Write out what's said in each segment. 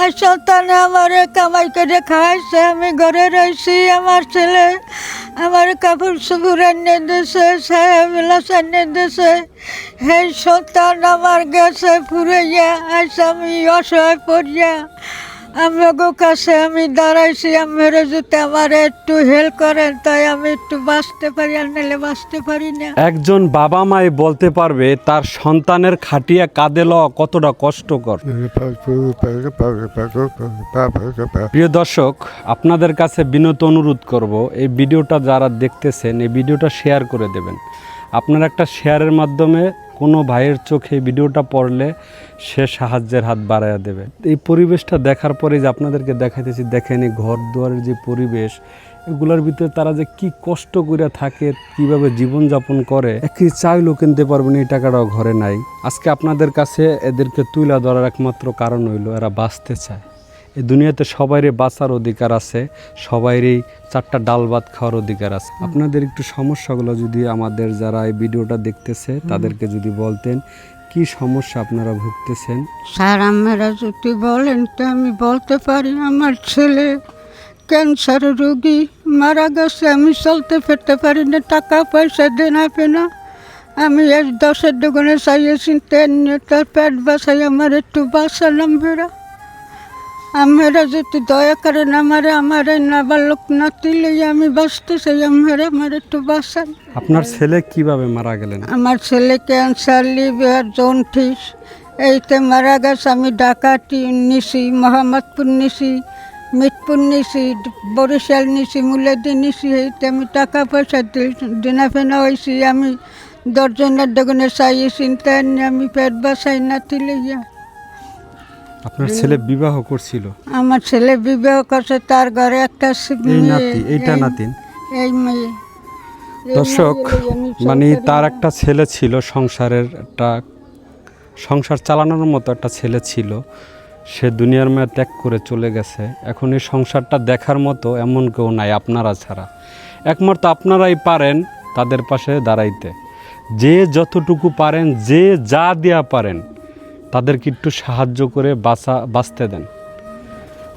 আর সন্তানে আমার কামাই করে খাওয়াইছে। আমি ঘরে রয়েছি আমার ছেলে আমার কাপড় সুপুর এনে দিছে ছায়া বিলাস এনে দিছে সেই সন্তান আমার গেছে ফুরাইয়া, আজ আমি অসহায় পড়িয়া আমাকে কাছে আমি দাঁড়াইছি আমার যদি আমার একটু হেল্প করেন, তাই আমি একটু বাঁচতে পারি আর নাহলে বাঁচতে পারি না। একজন বাবা মাই বলতে পারবে, তার সন্তানের খাটিয়া কাঁদে লওয়া কতটা কষ্টকর। প্রিয় দর্শক, আপনাদের কাছে বিনত অনুরোধ করব, এই ভিডিওটা যারা দেখতেছেন, এই ভিডিওটা শেয়ার করে দেবেন। আপনার একটা শেয়ারের মাধ্যমে কোনো ভাইয়ের চোখে ভিডিওটা পড়লে সে সাহায্যের হাত বাড়াইয়া দেবে। এই পরিবেশটা দেখার পরে যে আপনাদেরকে দেখাইতেছি, দেখেন এই ঘর দুয়ারের যে পরিবেশ, এগুলোর ভিতরে তারা যে কি কষ্ট করে থাকে, কীভাবে জীবনযাপন করে, একই চাইলেও কিনতে পারবেন, এই টাকাটাও ঘরে নাই। আজকে আপনাদের কাছে এদেরকে তুলে ধরার একমাত্র কারণ হইল এরা বাঁচতে চায়। এই দুনিয়াতে সবারই বাঁচার অধিকার আছে সবারই চারটা ডাল ভাত খাওয়ার অধিকার আছে। আপনাদের একটু সমস্যাগুলো যদি আমাদের যারা এই ভিডিওটা দেখতেছে তাদেরকে যদি বলতেন কি সমস্যা আপনারা ভুগতেছেন? স্যার আপনারা যদি বলেন তো আমি বলতে পারি আমার ছেলে ক্যান্সার রোগী মারা গেছে আমি চলতে ফিরতে পারি না টাকা পয়সা দেন আপে না। আমি এই দশের দোকানে চাইয়েছি তেন তার পেট বাসাই আমার একটু বাঁচালাম বেড়া। আমরা যদি দয়া করেন আমার আমার নাবালক নাতিলে আমি বাঁচতে চাই আমার আমার একটু বাঁচান। আপনার ছেলে কীভাবে মারা গেলেন? আমার ছেলে ক্যান্সার লিভার জন্টিস এইতে মারা গেছে। আমি ডাকাতি নিছি মোহাম্মদপুর নিছি মিটপুর নিছি বরিশাল নিছি মুলাদি নিছি এইতে আমি টাকা পয়সা দিনা ফেনা হয়েছি আমি দশজনের দোকানে তাই নিয়ে আমি পেট বাসাই নাতি লইয়া আপনার ছেলে বিবাহ করছিল? আমার ছেলে বিবাহ করছে তার ঘরে একটা এই নাতি এইটা এই- নাতিন এই মেয়ে। দর্শক মানে তার একটা ছেলে ছিল সংসারের একটা সংসার চালানোর মতো একটা ছেলে ছিল। সে দুনিয়ার মায়া ত্যাগ করে চলে গেছে। এখন এই সংসারটা দেখার মতো এমন কেউ নাই আপনারা ছাড়া। একমাত্র আপনারাই পারেন তাদের পাশে দাঁড়াইতে। যে যতটুকু পারেন যে যা দেয়া পারেন তাদেরকে একটু সাহায্য করে বাঁচা, বাঁচতে দেন।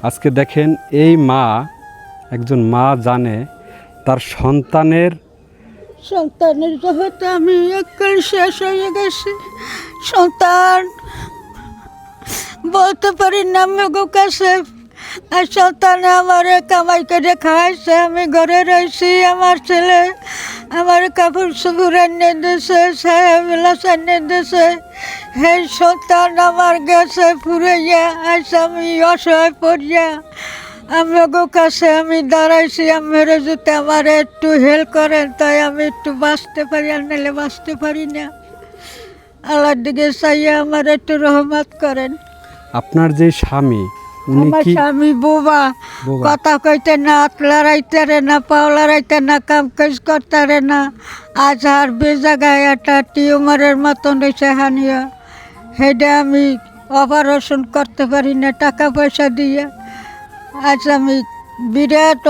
আজকে দেখেন এই মা, একজন মা জানে তার সন্তানের সন্তানের জগতে আমি একবার শেষ হয়ে গেছি। সন্তান বলতে পারি না মেঘ কাছে আর সন্তানে আমার কামাই করে খাওয়াইছে, আমি ঘরে রয়েছি আমার ছেলে। আমার কাপড় চুপুর এনে দিছে ছায়া বিলাস এনে দিছে। সেই সন্তান আমার গেছে ফুরাইয়া আজ আমি অসহায় পড়িয়া। আমাকে কাছে আমি দাঁড়াইছি আমার যদি আমার একটু হেল্প করেন, তাই আমি একটু বাঁচতে পারি আর নাহলে বাঁচতে পারি না। আল্লাহর দিকে চাইয়া আমার একটু রহমত করেন। আপনার যে স্বামী উনি আমার স্বামী বোবা। কথা কইতে না হাত লড়াইতে রে না পাও লড়াইতে না কাম কাজ করতে রে না। আজ আর বেজাগায় একটা টিউমারের মতন রয়েছে হানিয়া। সেটা আমি অপারেশন করতে পারি না টাকা পয়সা দিয়ে। আজ আমি বিরাট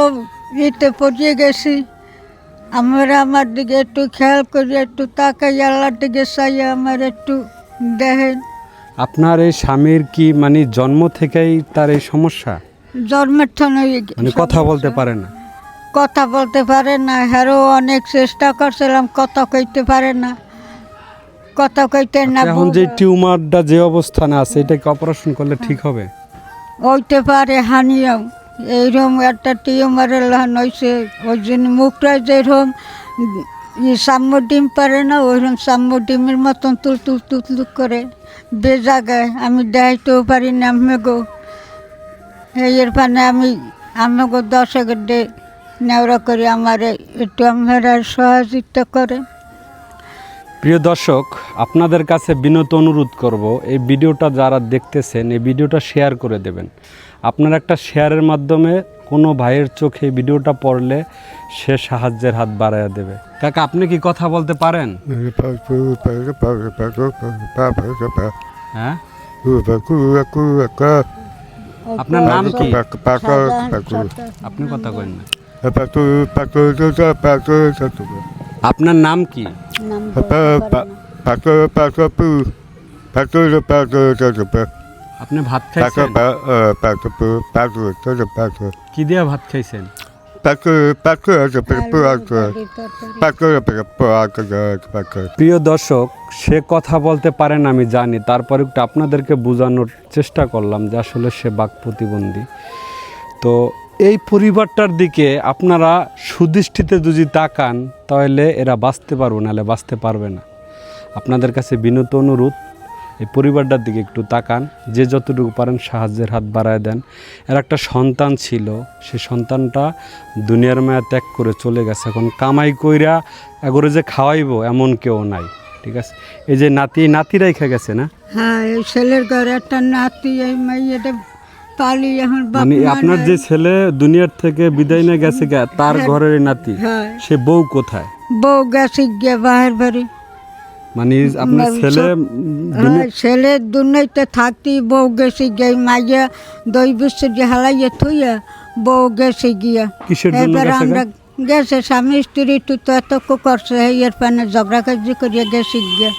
ইতে পড়িয়ে গেছি। আমরা আমার দিকে একটু খেয়াল করি একটু তাকাই আল্লাহর দিকে চাই আমার একটু দেখেন। আপনার এই স্বামীর কি মানে জন্ম থেকেই তার এই সমস্যা? জন্মের মানে কথা বলতে পারে না। কথা বলতে পারে না হ্যারো অনেক চেষ্টা করছিলাম কথা কইতে পারে না। কথা কইতে না এখন যে টিউমারটা যে অবস্থানে আছে এটাকে অপারেশন করলে ঠিক হবে? হইতে পারে হানিও এইরকম একটা টিউমারের লাহান হয়েছে ওই জন্য মুখটা যেরকম সাম্য ডিম পারে না, ওইরকম সাম্য ডিমের মতন তুল তুল তুল তুল করে বেজাগায় আমি দেখাইতেও পারি না আমাকেও এর পানে আমি আমেগো দশ এগার ডে নেওয়া করে, আমার একটু আমার সহযোগিতা করে প্রিয় দর্শক, আপনাদের কাছে বিনত অনুরোধ করব, এই ভিডিওটা যারা দেখতেছেন, এই ভিডিওটা শেয়ার করে দেবেন। আপনার একটা শেয়ারের মাধ্যমে কোনো ভাইয়ের চোখে ভিডিওটা পড়লে সে সাহায্যের হাত বাড়াইয়া দেবে। কাকা, আপনি কি কথা বলতে পারেন? হ্যাঁ? আপনার নাম কি? আপনি কথা কইন না। আপনার নাম কি? আপনি ভাত খাইছেন. কি দিয়া ভাত খাইছেন. প্রিয় দর্শক সে কথা বলতে পারেন আমি জানি তারপরে একটু আপনাদেরকে বোঝানোর চেষ্টা করলাম যে আসলে সে বাক প্রতিবন্ধী তো এই পরিবারটার দিকে আপনারা সুদৃষ্টিতে যদি তাকান, তাহলে এরা বাঁচতে পারবে, নাহলে বাঁচতে পারবে না। আপনাদের কাছে বিনত অনুরোধ, এই পরিবারটার দিকে একটু তাকান, যে যতটুকু পারেন সাহায্যের হাত বাড়ায় দেন। এর একটা সন্তান ছিল, সে সন্তানটা দুনিয়ার মায়া ত্যাগ করে চলে গেছে। এখন কামাই কইরা এগোরে যে খাওয়াইবো, এমন কেউ নাই, ঠিক আছে? এই যে নাতি নাতি রেখে গেছে না? হ্যাঁ এই ছেলের ঘরে একটা নাতি, এই মেয়েটা পালি এখন মানে আপনার যে ছেলে দুনিয়ার থেকে বিদায় নিয়ে গেছে তার ঘরের নাতি হ্যাঁ। সে বউ কোথায়? বউ গেছে গিয়ে বাহির বাড়ি। মানে আপনার ছেলে সব- উম, হ্যাঁ ছেলে দুনিয়াতে থাকতি বউ গেছে গিয়ে মাইয়া দই বছর যে হালাইয়া থুইয়া বউ গেছে গিয়া। এবার আমরা গেছে স্বামী স্ত্রী তো এত করছে এর পানে ঝগড়া কাজি করিয়া গেছে গিয়া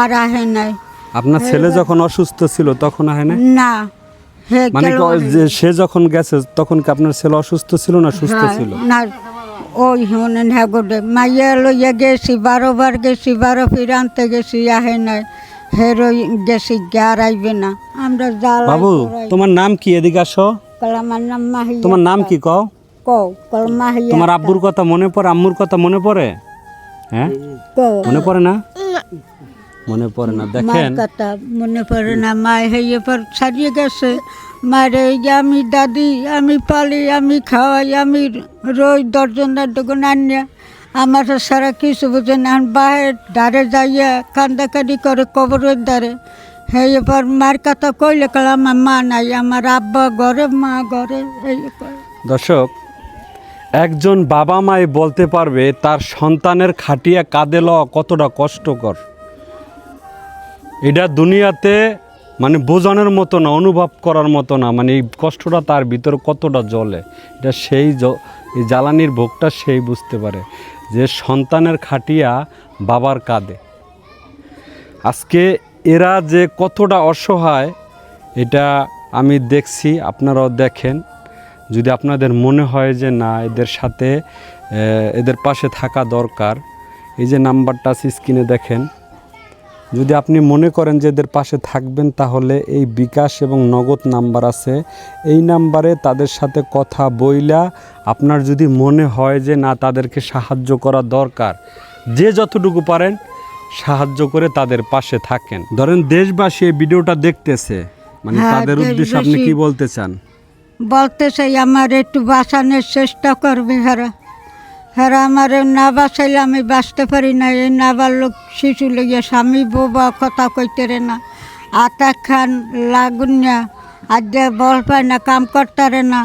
আর আহে নাই। আপনার ছেলে যখন অসুস্থ ছিল তখন আহে না না। মানে গেল কি ও- যে সে যখন গেছে তখন কি আপনার ছেলে অসুস্থ ছিল না সুস্থ হ্যাঁ, ছিল? না ওই হনে হ্যাঁ গোটে মাইয়া লইয়া গেছি বারো বার গেছি বারো ফিরে আনতে গেছি আহে নাই হেরোই গেছি আর আইবে না। আমরা জ্বালাই বাবু তোমার নাম কি এদিকে আসো? কলামার নাম মাহিয়া তোমার নাম কি কও? কও কল মাহিয়া তোমার আব্বুর কথা মনে পড়ে আম্মুর কথা মনে পড়ে? হ্যাঁ? মনে পড়ে না? মনে পড়ে না। দেখেন। কথা মনে পড়ে না মায় হইয়ে পর ছাড়িয়ে গেছে। মারে এই যে আমি দাদি আমি পালি আমি খাওয়াই আমি রই দশজনের দোকান আনিয়া আমার সারা কিছু বুঝে না। বাইরের ধারে যাইয়া কান্দাকাটি করে কবরের ধারে। হয়ে পর মার কথা কইলে কাল আমার মা নাই আমার আব্বা ঘরে মা ঘরে। এই দর্শক একজন বাবা মাই বলতে পারবে তার সন্তানের খাটিয়া কাঁদে লওয়া কতটা কষ্টকর। এটা দুনিয়াতে মানে বোঝানোর মতো না, অনুভব করার মতো না মানে এই কষ্টটা তার ভিতর কতটা জ্বলে, এটা সেই এই জ্বালানির ভোগটা সেই বুঝতে পারে যে সন্তানের খাটিয়া বাবার কাঁদে আজকে এরা যে কতটা অসহায়, এটা আমি দেখছি, আপনারাও দেখেন। যদি আপনাদের মনে হয় যে না, এদের সাথে এদের পাশে থাকা দরকার, এই যে নাম্বারটা আছে স্ক্রিনে দেখেন। যদি আপনি মনে করেন যে এদের পাশে থাকবেন তাহলে এই বিকাশ এবং নগদ নাম্বার আছে। এই নাম্বারে তাদের সাথে কথা বইলা আপনার যদি মনে হয় যে না তাদেরকে সাহায্য করা দরকার যে যতটুকু পারেন সাহায্য করে তাদের পাশে থাকেন। ধরেন দেশবাসী এই ভিডিওটা দেখতেছে মানে হ্যাঁ, তাদের উদ্দেশ্যে আপনি কি বলতে চান? বলতে চাই আমার একটু বাঁচানোর চেষ্টা করবে হারা হারা আমার না বাঁচাইলে আমি বাঁচতে পারি না। এই নাবার লোক শিশু লেগে স্বামী বউ বা কথা কইতে রে না। আটা খান, লাগুন না। আর যে বল পায় না, কাম করতারে না।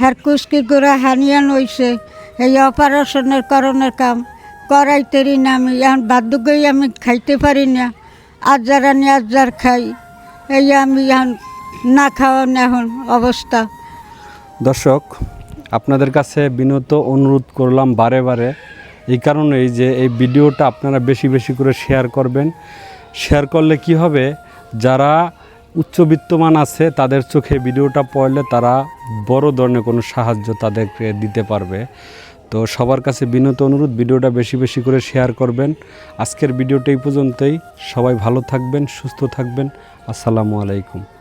হের কুস্কি করে হানিয়ান হইছে এই অপারেশনের করণের কাম করাইতেরি না আমি। এখন বাধ্য গই আমি খাইতে পারি না। আজ যারা নিয়ে আজ যার খাই। এই আমি এখন না খাওয়া এখন অবস্থা। দর্শক আপনাদের কাছে বিনত অনুরোধ করলাম বারে বারে। এই কারণেই যে এই ভিডিওটা আপনারা বেশি বেশি করে শেয়ার করবেন। শেয়ার করলে কি হবে? যারা উচ্চবিত্তমান আছে, তাদের চোখে ভিডিওটা পড়লে তারা বড় ধরনের কোনো সাহায্য তাদেরকে দিতে পারবে। তো সবার কাছে বিনত অনুরোধ, ভিডিওটা বেশি বেশি করে শেয়ার করবেন। আজকের ভিডিওটা এই পর্যন্তই। সবাই ভালো থাকবেন, সুস্থ থাকবেন। আসসালামু আলাইকুম।